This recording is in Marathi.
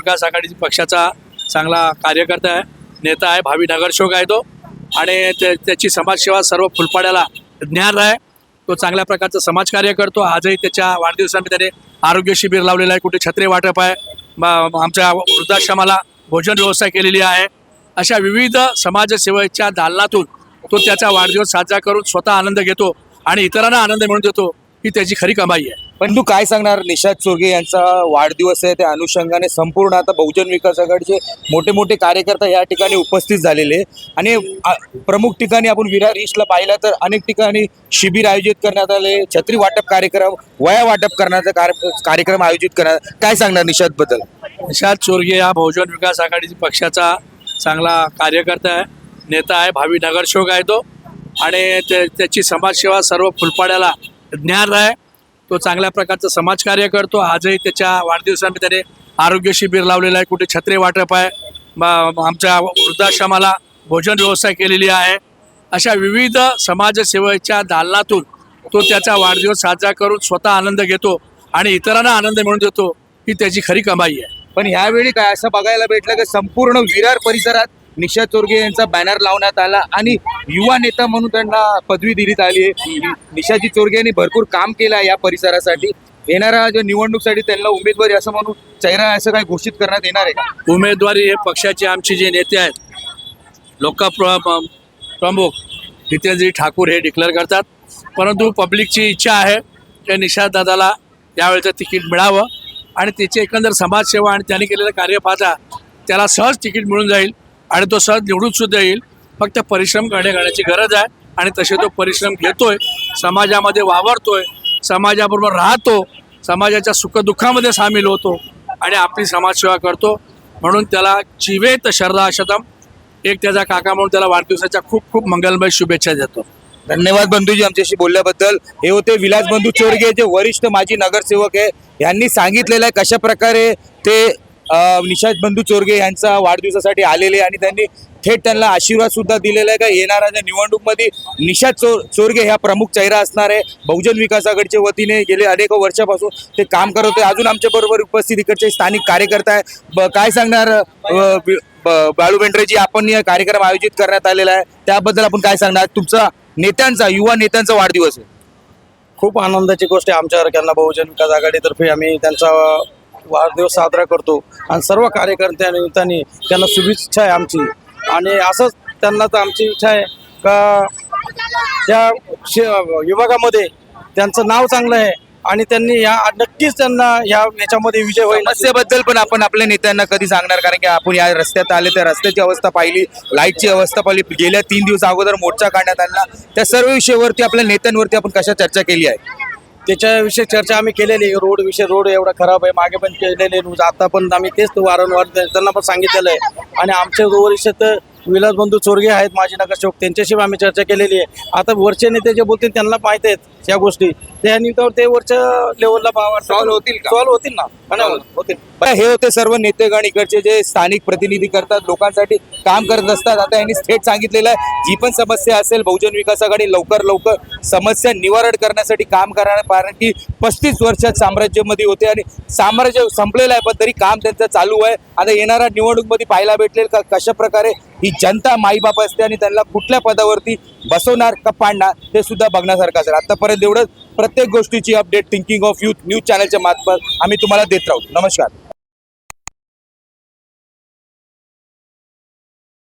विकास आघाडी पक्षाचा चांगला कार्यकर्ता आहे नेता आहे भावी नगरसेवक आहे तो. आणि ते त्याची समाजसेवा सर्व फुलपाड्याला ज्ञान आहे. तो चांगल्या प्रकारचं समाजकार्य करतो. आजही त्याच्या वाढदिवसामध्ये त्याने आरोग्य शिबिर लावलेलं आहे. कुठे छत्रे वाटप आहे. आमच्या वृद्धाश्रमाला भोजन व्यवस्था केलेली आहे. अशा विविध समाजसेवेच्या दालनातून तो त्याचा वाढदिवस साजरा करून स्वतः आनंद घेतो आणि इतरांना आनंद मिळून देतो. ही त्याची खरी कमाई आहे. पण तू काय सांगणार? निषाद चोरगे यांचा वाढदिवस आहे त्या अनुषंगाने संपूर्ण आता बहुजन विकास आघाडीचे मोठे मोठे कार्यकर्ते या ठिकाणी उपस्थित झालेले आणि प्रमुख ठिकाणी आपण विरार ईस्टला पाहिलं तर अनेक ठिकाणी शिबिर आयोजित करण्यात आले छत्री वाटप कार्यक्रम वया वाटप करण्याचा कार्य- कार्यक्रम आयोजित करण्यात काय सांगणार निषादबद्दल निषाद चोरगे हा बहुजन विकास आघाडी पक्षाचा चांगला कार्यकर्ता आहे नेता आहे भावी नगरसेवक आहे तो. आणि त्याची समाजसेवा सर्व फुलपाड्याला ज्ञान आहे तो चांगल्या प्रकारचं समाजकार्य करतो. आजही त्याच्या वाढदिवसामध्ये त्याने आरोग्य शिबिर लावलेलं आहे. कुठे छत्रे वाटप आहे. आमच्या वृद्धाश्रमाला भोजन व्यवस्था केलेली आहे. अशा विविध समाजसेवेच्या दालनातून तो त्याचा वाढदिवस साजरा करून स्वतः आनंद घेतो आणि इतरांना आनंद मिळून देतो ही त्याची खरी कमाई आहे. पण ह्यावेळी काय असं बघायला भेटलं की संपूर्ण विरार परिसरात निशा चोरगे यांचा बॅनर लावण्यात आला आणि युवा नेता म्हणून त्यांना पदवी दिलीत आली आहे. निशाजी चोरगे यांनी भरपूर काम केलं आहे या परिसरासाठी. येणाऱ्या जो निवडणुकीसाठी त्यांना उमेदवारी असं म्हणून चेहरा असं काही घोषित करण्यात येणार आहे का? उमेदवारी हे पक्षाचे आमचे जे नेते आहेत लोक प्रमुख जितेंद्रजी ठाकूर हे डिक्लेअर करतात. परंतु पब्लिकची इच्छा आहे की निषाद दादाला यावेळेचं तिकीट मिळावं आणि त्याची एकंदर समाजसेवा आणि त्यांनी केलेलं कार्य पाहता त्याला सहज तिकीट मिळून जाईल. आणि तो सहज निवडून सुद्धा येईल. फक्त परिश्रम करणे करण्याची गरज आहे आणि तसे तो परिश्रम घेतोय. समाजामध्ये वावरतोय. समाजाबरोबर राहतो. समाजाच्या सुखदुःखामध्ये सामील होतो आणि आपली समाजसेवा करतो. म्हणून त्याला जीवेत शरदा शतम. एक त्याचा काका म्हणून त्याला वाढदिवसाच्या खूप खूप मंगलमय शुभेच्छा देतो. धन्यवाद बंधूजी आमच्याशी बोलल्याबद्दल. हे होते विलास बंधू चोरगे जे वरिष्ठ माजी नगरसेवक आहे. यांनी सांगितलेलं आहे कशा प्रकारे ते निषाद बंधू चोरगे यांचा वाढदिवसासाठी आलेले आणि त्यांनी थेट त्यांना आशीर्वाद सुद्धा दिलेला आहे. का येणाऱ्या निवडणूकमध्ये निषाद चोर चोरगे ह्या प्रमुख चेहरा असणार आहे. बहुजन विकास आघाडीच्या वतीने गेले अनेक वर्षापासून ते काम करत होते. अजून आमच्याबरोबर उपस्थित इकडचे स्थानिक कार्यकर्ता आहे ब- काय सांगणार बाळू बेंड्रेजी? आपण या कार्यक्रम आयोजित करण्यात आलेला आहे. त्याबद्दल आपण काय सांगणार? तुमचा नेत्यांचा युवा नेत्यांचा वाढदिवस आहे. खूप आनंदाची गोष्ट आहे आमच्यासारख्यांना बहुजन विकास आघाडीतर्फे आम्ही त्यांचा वाढदिवस साजरा करतो. आणि सर्व कार्यकर्त्या निमित्ताने त्यांना शुभेच्छा आहे आमची. आणि असंच त्यांना तर आमची इच्छा आहे का त्या विभागामध्ये त्यांचं नाव चांगलं आहे. आणि त्यांनी या नक्कीच त्यांना या याच्यामध्ये विजय होईल. समस्येबद्दल पण आपण आपल्या नेत्यांना कधी सांगणार? कारण की आपण या रस्त्यात आले त्या रस्त्याची अवस्था पाहिली लाईटची अवस्था पाहिली. गेल्या तीन दिवस अगोदर मोर्चा काढण्यात आला. त्या सर्व विषयावरती आपल्या नेत्यांवरती आपण कशा चर्चा केली आहे? त्याच्याविषयी चर्चा आम्ही केलेली आहे. रोड विषय रोड एवढा खराब आहे. मागे पण केलेले न्यूज. आता पण आम्ही तेच वारंवार त्यांना पण सांगितलेलं आहे. आणि आमचे वरिष्ठ तर विलास बंधू चोरगे आहेत माजी नगरसेवक. त्यांच्याशी आम्ही चर्चा केलेली आहे. आता वरचे नेते जे बोलतील त्यांना माहीत आहेत. या गोष्टी. त्या निमित्तावर ते वरच्या लेवलला Solve होतील का? सॉल्व्ह होतील ना. होतील. हे होते सर्व नेतेगण इकडचे जे स्थानिक प्रतिनिधी करतात लोकांसाठी काम करत असतात. आता यांनी थेट सांगितलेलं आहे जी पण समस्या असेल बहुजन विकास आघाडी लवकर लवकर समस्या निवारण करण्यासाठी काम करणार कारण की पस्तीस वर्षात साम्राज्यामध्ये होते आणि साम्राज्य संपलेलं आहे पण तरी काम त्यांचं चालू आहे. आता येणाऱ्या निवडणूकमध्ये पाहायला भेटेल का कशा प्रकारे ही जनता माईबाप असते आणि त्यांना कुठल्या पदावरती बसवणार का पाडणार ते सुद्धा बघण्यासारखं असेल. आतापर्यंत एवढंच. प्रत्येक गोष्टीची update Thinking of Youth News चॅनलच्या मार्फत आम्ही तुम्हाला देत राहू. नमस्कार.